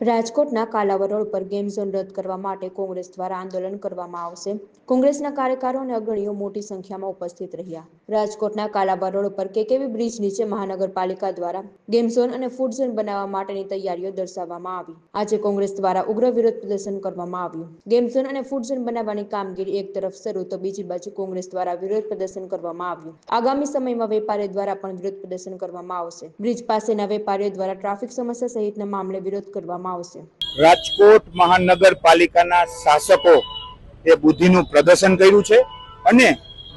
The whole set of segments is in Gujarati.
રાજકોટના કાલાવર રોડ પર ગેમ ઝોન રદ કરવા માટે કોંગ્રેસ દ્વારા આંદોલન કરવામાં આવશે. કોંગ્રેસના કાર્યકરો અને અગ્રણીઓ મોટી સંખ્યામાં ઉપસ્થિત રહ્યા. રાજકોટના કાલાવર રોડ પર કેકેવી બ્રિજ નીચે મહાનગરપાલિકા દ્વારા ગેમ ઝોન અને ફૂડ ઝોન બનાવવા માટેની તૈયારીઓ દર્શાવવામાં આવી. આજે કોંગ્રેસ દ્વારા ઉગ્ર વિરોધ પ્રદર્શન કરવામાં આવ્યું. ગેમ ઝોન અને ફૂડ ઝોન બનાવવાની કામગીરી એક તરફ શરૂ, તો બીજી બાજુ કોંગ્રેસ દ્વારા વિરોધ પ્રદર્શન કરવામાં આવ્યું. આગામી સમયમાં વેપારીઓ દ્વારા પણ વિરોધ પ્રદર્શન કરવામાં આવશે. બ્રિજ પાસેના વેપારીઓ દ્વારા ટ્રાફિક સમસ્યા સહિતના મામલે વિરોધ કરવામાં આવશે. રાજકોટ મહાનગરપાલિકાના શાસકો એ બુદ્ધિનું પ્રદર્શન કર્યું છે અને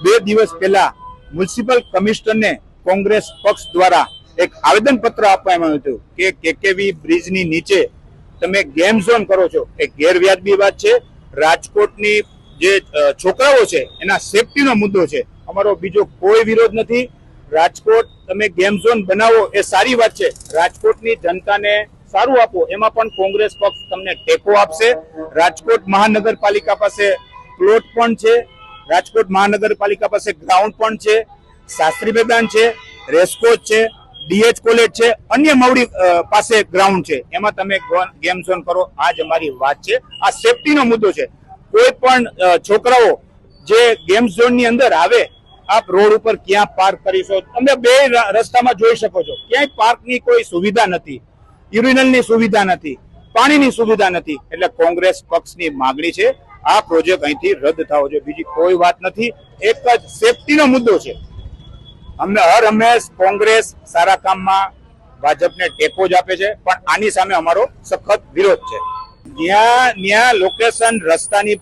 બે દિવસ પહેલા મ્યુનિસિપલ કમિશનરને કોંગ્રેસ પક્ષ દ્વારા એક આવેદન પત્ર આપવામાં આવ્યું હતું કે કેકેવી બ્રિજની નીચે તમે ગેમ ઝોન કરો છો. એ ગેરવ્યાજબી વાત છે. રાજકોટની જે છોકરાઓ છે, એના સેફટીનો મુદ્દો છે. અમારો બીજો કોઈ વિરોધ નથી. રાજકોટ તમે ગેમ ઝોન બનાવો એ સારી વાત છે. રાજકોટની જનતાને સારું આપો. એમાં પણ કોંગ્રેસ પક્ષ તમને ટેકો આપશે. રાજકોટ મહાનગરપાલિકા પાસે પ્લોટ પણ છે. રાજકોટ મહાનગરપાલિકા પાસે ગ્રાઉન્ડ પણ છે. શાસ્ત્રી મેદાન છે રેસકોચ છે, ડીએચ કોલેજ છે, અન્ય મવડી પાસે ગ્રાઉન્ડ છે. એમાં તમે ગેમ ઝોન કરો. આ જ અમારી વાત છે. આ સેફટીનો મુદ્દો છે. કોઈ પણ છોકરાઓ જે ગેમ ઝોનની અંદર આવે, આપ રોડ ઉપર ક્યાં પાર્ક કરીશો? તમે બે રસ્તામાં જોઈ શકો છો. ક્યાંય પાર્કની કોઈ સુવિધા નથી. યુરિનલની સુવિધા નથી, પાણીની સુવિધા નથી. એટલે કોંગ્રેસ પક્ષની માગણી છે, આ પ્રોજેક્ટ અહીંથી રદ થવો જોઈએ. બીજી કોઈ વાત નથી, એક જ સેફટીનો મુદ્દો છે. અમને હર હંમેશ કોંગ્રેસ સારા કામમાં ભાજપને ટેકો જ આપે છે, પણ આની સામે અમારો સખત વિરોધ છે. જ્યાં ત્યાં લોકેશન રસ્તાની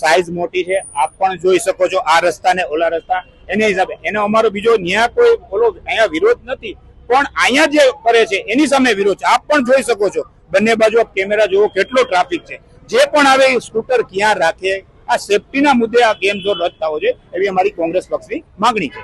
સાઈઝ મોટી છે, આપ પણ જોઈ શકો છો, આ રસ્તા ને ઓલા રસ્તા. એને હિસાબે, એનો અમારો બીજો ત્યાં કોઈ ઓલો અહીંયા વિરોધ નથી. પણ અહીંયા જે કરે છે, એની સામે વિરોધ છે. આપ પણ જોઈ શકો છો. બંને બાજુ કેમેરા જુઓ કેટલો ટ્રાફિક છે. જે પણ આવે એ સ્કૂટર ક્યાં રાખે? આ સેફટીના મુદ્દે આ ગેમ ઝોન રદ થવો જોઈએ. એવી અમારી કોંગ્રેસ પક્ષની માગણી છે.